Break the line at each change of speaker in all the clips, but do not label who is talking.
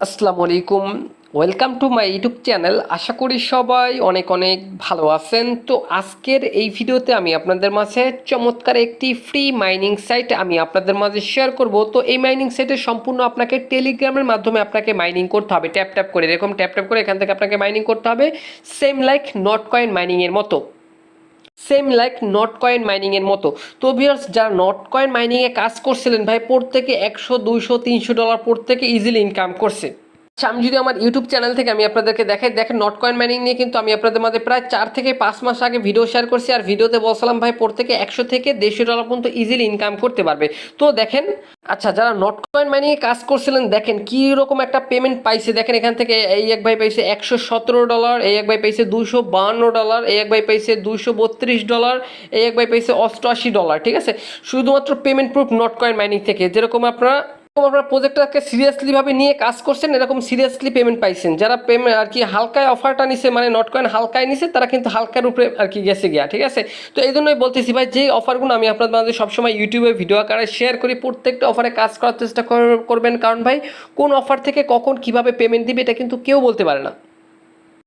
আসসালামু আলাইকুম welcome to my YouTube channel আশা করি সবাই অনেক অনেক ভালো আছেন। তো আজকের এই ভিডিওতে আমি আপনাদের মাঝে চমৎকার একটি ফ্রি মাইনিং সাইট আমি আপনাদের মাঝে শেয়ার করব। তো এই মাইনিং সাইটে সম্পূর্ণ আপনাকে টেলিগ্রামের মাধ্যমে আপনাকে মাইনিং করতে হবে। ট্যাপ ট্যাপ করে, এরকম ট্যাপ ট্যাপ করে এখান থেকে আপনাকে মাইনিং করতে হবে। সেম লাইক নট কয়েন মাইনিংয়ের মতো। সেম লাইক নট কয়েন মাইনিংয়ের মতো। তো ভিউয়ার্স যারা নট কয়েন মাইনিংয়ে কাজ করছিলেন ভাই, প্রত্যেকে একশো, দুইশো, তিনশো ডলার প্রত্যেকে ইজিলি ইনকাম করছে। আমি যদি আমার ইউটিউব চ্যানেল থেকে আমি আপনাদেরকে দেখাই, দেখেন নট কয়েন মাইনিং নিয়ে কিন্তু আমি আপনাদের মধ্যে প্রায় চার থেকে পাঁচ মাস আগে ভিডিও শেয়ার করছি আর ভিডিওতে বলছিলাম, ভাই, প্রত্যেকে একশো থেকে দেড়শো ডলার পর্যন্ত ইজিলি ইনকাম করতে পারবে। তো দেখেন আচ্ছা যারা নট কয়েন মাইনিংয়ে কাজ করছিলেন, দেখেন কী রকম একটা পেমেন্ট পাইছে। দেখেন এখান থেকে এই এক ভাই পাইছে একশো সতেরো ডলার এই এক ভাই পাইছে দুশো বাহান্ন ডলার এই এক ভাই পাইছে দুশো বত্রিশ ডলার এই এক ভাই পাইছে অষ্টআশি ডলার ঠিক আছে? শুধুমাত্র payment proof Notcoin mining থেকে। যেরকম আপনারা আপনারা প্রজেক্টটাকে সিরিয়াসলিভাবে নিয়ে কাজ করছেন, এরকম সিরিয়াসলি পেমেন্ট পাইছেন। যারা পেমেন্ট আর কি হালকায় অফারটা নিছে মানে নট কয়েন হালকায় নিছে, তারা কিন্তু হালকার উপরে আর কি গেছে গিয়া, ঠিক আছে? তো এই জন্যই বলতেছি ভাই, যেই অফারগুলো আমি আপনাদের মাঝে সবসময় ইউটিউবে ভিডিও আকারে শেয়ার করি, প্রত্যেকটা অফারে কাজ করার চেষ্টা কর- করবেন। কারণ ভাই, কোন অফার থেকে কখন কীভাবে পেমেন্ট দিবে, এটা কিন্তু কেউ বলতে পারে না।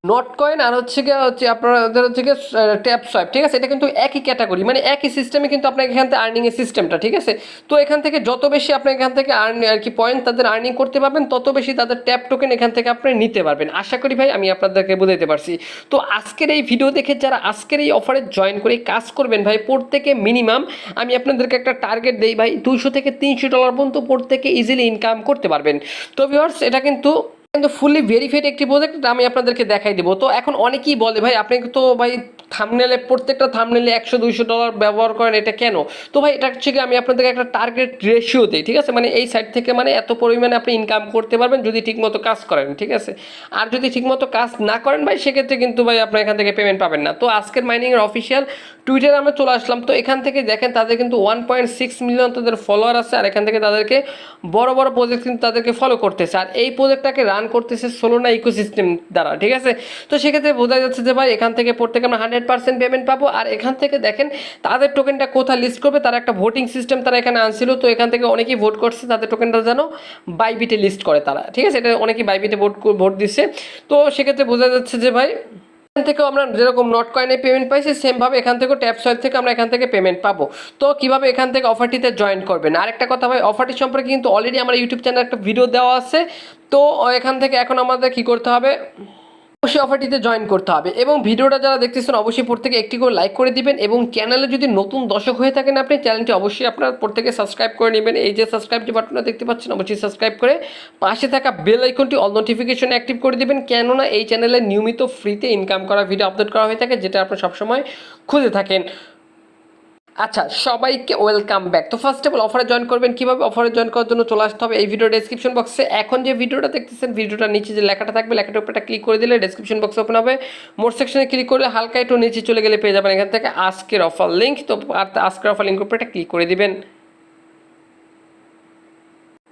নট কয়েন আর হচ্ছে গিয়ে হচ্ছে আপনাদের হচ্ছে গিয়ে ট্যাপ সোয়াইপ ঠিক আছে? এটা কিন্তু একই ক্যাটাগরি মানে একই সিস্টেমে কিন্তু আপনার এখান থেকে আর্নিংয়ের সিস্টেমটা ঠিক আছে? তো এখান থেকে যত বেশি আপনি এখান থেকে আর্ন আর কি পয়েন্ট তাদের আর্নিং করতে পারবেন, তত বেশি তাদের ট্যাপ টোকেন এখান থেকে আপনি নিতে পারবেন। আশা করি ভাই, আমি আপনাদেরকে বুঝাইতে পারছি। তো আজকের এই ভিডিও দেখে যারা আজকের এই অফারে জয়েন করে কাজ করবেন ভাই, প্রত্যেকে মিনিমাম আমি আপনাদেরকে একটা টার্গেট দেই ভাই, দুইশো থেকে তিনশো ডলার পর্যন্ত প্রত্যেকে ইজিলি ইনকাম করতে পারবেন। তো ভিউয়ার্স এটা কিন্তু কিন্তু ফুললি ভেরিফাইড একটি প্রজেক্ট আমি আপনাদেরকে দেখাই দেবো। তো এখন অনেকেই বলে, ভাই, আপনি তো ভাই থামনেলে প্রত্যেকটা থামনেলে একশো, দুইশো ডলার ব্যবহার করেন, এটা কেন? তো ভাই, এটা হচ্ছে কি, আমি আপনাদেরকে একটা টার্গেট রেশিও দিই, ঠিক আছে? মানে এই সাইড থেকে মানে এত পরিমাণে আপনি ইনকাম করতে পারবেন যদি ঠিকমতো কাজ করেন, ঠিক আছে? আর যদি ঠিকমতো কাজ না করেন ভাই, সেক্ষেত্রে কিন্তু ভাই, আপনার এখান থেকে পেমেন্ট পাবেন না। তো আজকের মাইনিংয়ের অফিসিয়াল টুইটারে আমরা চলে আসলাম। তো এখান থেকে দেখেন তাদের কিন্তু ওয়ান পয়েন্ট সিক্স মিলিয়ন তাদের ফলোয়ার আছে, আর এখান থেকে তাদেরকে বড় বড় প্রজেক্ট কিন্তু তাদেরকে ফলো করতেছে। আর এই প্রজেক্টটাকে রান করতেছে সোলোনা ইকোসিস্টেম দ্বারা, ঠিক আছে? তো সেক্ষেত্রে বোঝা যাচ্ছে যে ভাই, এখান থেকে প্রত্যেকে আমরা হান্ড্রেড পার্সেন্ট পেমেন্ট পাবো। আর এখান থেকে দেখেন, তাদের টোকেনটা কোথায় লিস্ট করবে? তারা একটা ভোটিং সিস্টেম তারা এখানে আনছিল। তো এখান থেকে অনেকেই ভোট করছে তাদের টোকেনটা যেন বাইবিটে লিস্ট করে তারা, ঠিক আছে? এটা অনেকেই বাইবিটে ভোট ভোট দিচ্ছে। তো সেক্ষেত্রে বোঝা যাচ্ছে যে ভাই এখান থেকেও আমরা যেরকম নট কয়েনে পেমেন্ট পাইছি সেমভাবে এখান থেকেও ট্যাপ সয়েল থেকে আমরা এখান থেকে পেমেন্ট পাবো। তো কীভাবে এখান থেকে অফারটিতে জয়েন করবেন? আরেকটা কথা ভাই অফারটি সম্পর্কে কিন্তু অলরেডি আমার ইউটিউব চ্যানেল একটা ভিডিও দেওয়া আছে। তো এখান থেকে এখন আমাদের কি করতে হবে? অবশ্যই অফারটিতে জয়েন করতে হবে। এবং ভিডিওটা যারা দেখতেছেন, অবশ্যই প্রত্যেকে একটি করে লাইক করে দিবেন এবং চ্যানেলে যদি নতুন দর্শক হয়ে থাকেন আপনি চ্যানেলটি অবশ্যই আপনার প্রত্যেকে সাবস্ক্রাইব করে নেবেন। এই যে সাবস্ক্রাইব যে বাটনটা দেখতে পাচ্ছেন, অবশ্যই সাবস্ক্রাইব করে পাশে থাকা বেল আইকনটি অল নোটিফিকেশন অ্যাক্টিভ করে দিবেন। কেননা এই চ্যানেলে নিয়মিত ফ্রিতে ইনকাম করা ভিডিও আপলোড করা হয়ে থাকে, যেটা আপনি সবসময় খুঁজে থাকেন। আচ্ছা সবাইকে ওয়েলকাম ব্যাক তো ফার্স্ট অফ অল অফারে জয়েন করবেন কীভাবে? অফারে জয়েন করার জন্য চলে আসতে হবে এই ভিডিও ডেসক্রিপশন বক্সে এখন যে ভিডিওটা দেখতেছেন ভিডিওটা নিচে যে লেখাটা থাকবে, লেখাটার উপরে ক্লিক করে দিলে ডেসক্রিপশন বক্স ওপেন হবে। মোট সেকশনে ক্লিক করলে হালকা একটু নিচে চলে গেলে পেয়ে যাবেন এখান থেকে আজকের অফার লিঙ্ক তো আজকের অফার লিঙ্ক উপরে ক্লিক করে দিবেন।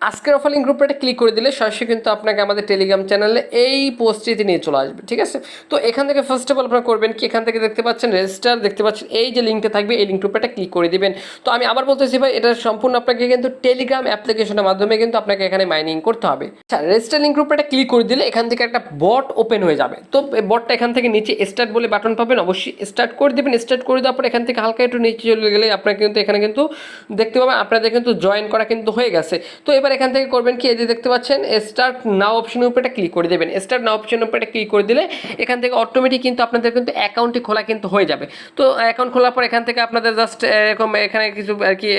আজকের অফার লিঙ্ক গ্রুপে ক্লিক করে দিলে সরাসরি কিন্তু আপনাকে আমাদের টেলিগ্রাম চ্যানেলে এই পোস্টটিতে নিয়ে চলে আসবে, ঠিক আছে? তো এখান থেকে ফার্স্ট অফ অল আপনারা করবেন কি? এখান থেকে দেখতে পাচ্ছেন রেজিস্টার দেখতে পাচ্ছেন এই যে লিঙ্কটা থাকবে, এই লিঙ্ক গ্রুপে ক্লিক করে দিবেন। তো আমি আবার বলতেছি ভাই, এটা সম্পূর্ণ আপনাকে কিন্তু টেলিগ্রাম অ্যাপ্লিকেশনের মাধ্যমে কিন্তু আপনাকে এখানে মাইনিং করতে হবে। আচ্ছা রেজিস্টার লিঙ্ক গ্রুপে ক্লিক করে দিলে এখান থেকে একটা বট ওপেন হয়ে যাবে। তো বটটা এখান থেকে নিচে স্টার্ট বলে বাটন পাবেন, অবশ্যই স্টার্ট করে দেবেন। স্টার্ট করে দেওয়ার পর এখান থেকে হালকা একটু নিচে চলে গেলে আপনার কিন্তু এখানে কিন্তু দেখতে পাবেন, আপনাদের কিন্তু জয়েন করা কিন্তু হয়ে গেছে। তো এবার এখান থেকে করবেন কি? এই যে দেখতে পাচ্ছেন স্টার্ট নাও অপশনের উপরে ক্লিক করে দেবেন। স্টার্ট নাও অপশনের উপরে ক্লিক করে দিলে এখান থেকে অটোমেটিক কিন্তু আপনাদের কিন্তু অ্যাকাউন্টটি খোলা কিন্তু হয়ে যাবে। তো অ্যাকাউন্ট খোলার পর এখান থেকে আপনাদের জাস্ট এরকম এখানে কিছু আর কি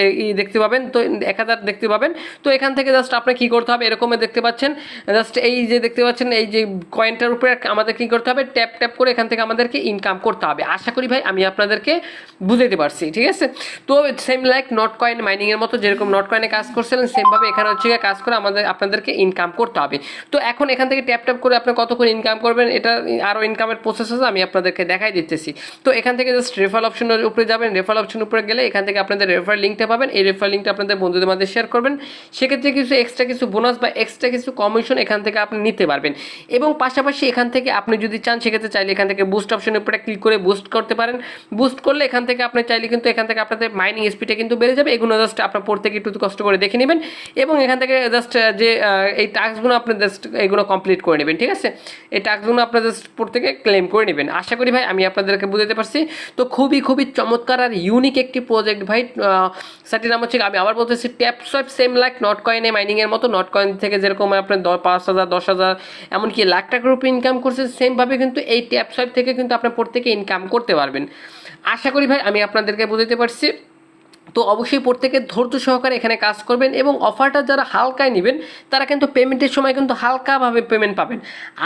দেখতে পাবেন। তো এক হাজার দেখতে পাবেন। তো এখান থেকে জাস্ট আপনার কী করতে হবে? এরকম দেখতে পাচ্ছেন। জাস্ট এই যে দেখতে পাচ্ছেন, এই যে কয়েনটার উপরে আমাদের কী করতে হবে? ট্যাপ ট্যাপ করে এখান থেকে আমাদেরকে ইনকাম করতে হবে। আশা করি ভাই, আমি আপনাদেরকে বুঝাতে পারছি, ঠিক আছে? তো সেম লাইক নট কয়েন মাইনিংয়ের মতো, যেরকম নট কয়েনে কাজ করছিলেন সেমভাবে এখানে হচ্ছে গিয়ে কাজ করে আমাদের, আপনাদেরকে ইনকাম করতে হবে। তো এখন এখান থেকে ট্যাপ ট্যাপ করে আপনি কত করে ইনকাম করবেন, এটা আরও ইনকামের প্রসেস আছে, আমি আপনাদেরকে দেখাই দিতেছি। তো এখান থেকে জাস্ট রেফার অপশনের উপরে যাবেন রেফার অপশন উপরে গেলে এখান থেকে আপনাদের রেফার লিঙ্কটা পাবেন। এই রেফার লিঙ্কটা আপনাদের বন্ধুদের মধ্যে শেয়ার করবেন। সেক্ষেত্রে কিছু এক্সট্রা কিছু বোনাস বা এক্সট্রা কিছু কমিশন এখান থেকে আপনি নিতে পারবেন। এবং পাশাপাশি এখান থেকে আপনি যদি চান, সেক্ষেত্রে চাইলে এখান থেকে বুস্ট অপশনের উপরে ক্লিক করে বুস্ট করতে পারেন। বুস্ট করলে এখান থেকে আপনি চাইলে কিন্তু এখান থেকে আপনাদের মাইনিং স্পিডটা কিন্তু বেড়ে যাবে। এগুলো জাস্ট আপনার প্রত্যেকে একটু কষ্ট করে দেখে নেবেন। এবং এখান থেকে জাস্ট যে এই টাস্কগুলো আপনি জাস্ট এগুলো কমপ্লিট করে নেবেন, ঠিক আছে? এই টাস্কগুলো আপনার জাস্ট প্রত্যেকে ক্লেম করে নেবেন। আশা করি ভাই, আমি আপনাদেরকে বুঝাতে পারছি। তো খুবই খুবই চমৎকার আর ইউনিক একটি প্রজেক্ট ভাই সেটির নাম হচ্ছে, আমি আবার বলতেছি tap swipe same like not কয়েনে মাইনিংয়ের মতো নট কয়েন থেকে যেরকম আপনার পাঁচ হাজার, দশ হাজার, এমনকি লাখ টাকার উপরে ইনকাম করছে সেমভাবে কিন্তু এই ট্যাপ সোয়াইপ থেকে কিন্তু আপনার প্রত্যেকে ইনকাম করতে পারবেন। আশা করি ভাই, আমি আপনাদেরকে বুঝাতে পারছি। তো অবশ্যই প্রত্যেকে ধৈর্য সহকারে এখানে কাজ করবেন এবং অফারটা যারা হালকায় নেবেন, তারা কিন্তু পেমেন্টের সময় কিন্তু হালকাভাবে পেমেন্ট পাবেন।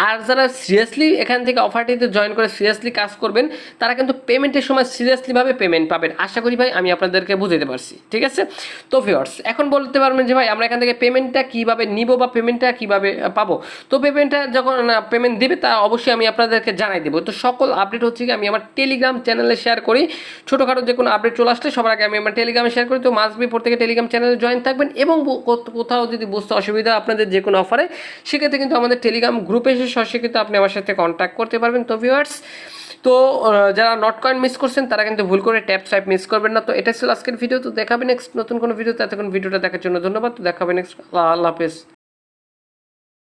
আর যারা সিরিয়াসলি এখান থেকে অফারটিতে জয়েন করে সিরিয়াসলি কাজ করবেন, তারা কিন্তু পেমেন্টের সময় সিরিয়াসলিভাবে পেমেন্ট পাবেন। আশা করি ভাই, আমি আপনাদেরকে বুঝাতে পারছি, ঠিক আছে? তো ভিওর্স এখন বলতে পারবেন যে ভাই, আমরা এখান থেকে পেমেন্টটা কীভাবে নিব বা পেমেন্টটা কীভাবে পাবো? তো পেমেন্টটা যখন পেমেন্ট দেবে, তা অবশ্যই আমি আপনাদেরকে জানাই দেবো। তো সকল আপডেট হচ্ছে কি, আমি আমার টেলিগ্রাম চ্যানেলে শেয়ার করি। ছোটোখাটো যে কোনো আপডেট চলে আসলে সবার আগে আমি আমার টেলিগ্রামে শেয়ার করি তো মাস্ট বি প্রত্যেকে টেলিগ্রাম চ্যানেলে জয়েন থাকবেন এবং কোথাও যদি বুঝতে অসুবিধা আপনাদের যে কোনো অফারে সেক্ষেত্রে কিন্তু আমাদের টেলিগ্রাম গ্রুপে এসে সরাসরি কিন্তু আপনি আমার সাথে কন্ট্যাক্ট করতে পারবেন। তো ভিউয়ার্স তো যারা নট কয়েন মিস করছেন, তারা কিন্তু ভুল করে ট্যাপ সাইপ মিস করবেন না। তো এটা ছিল আজকের ভিডিও তো দেখাবে নেক্সট নতুন কোনো ভিডিও এতক্ষণ ভিডিওটা দেখার জন্য ধন্যবাদ। তো দেখাবে নেক্সট আল্লাহ হাফেজ।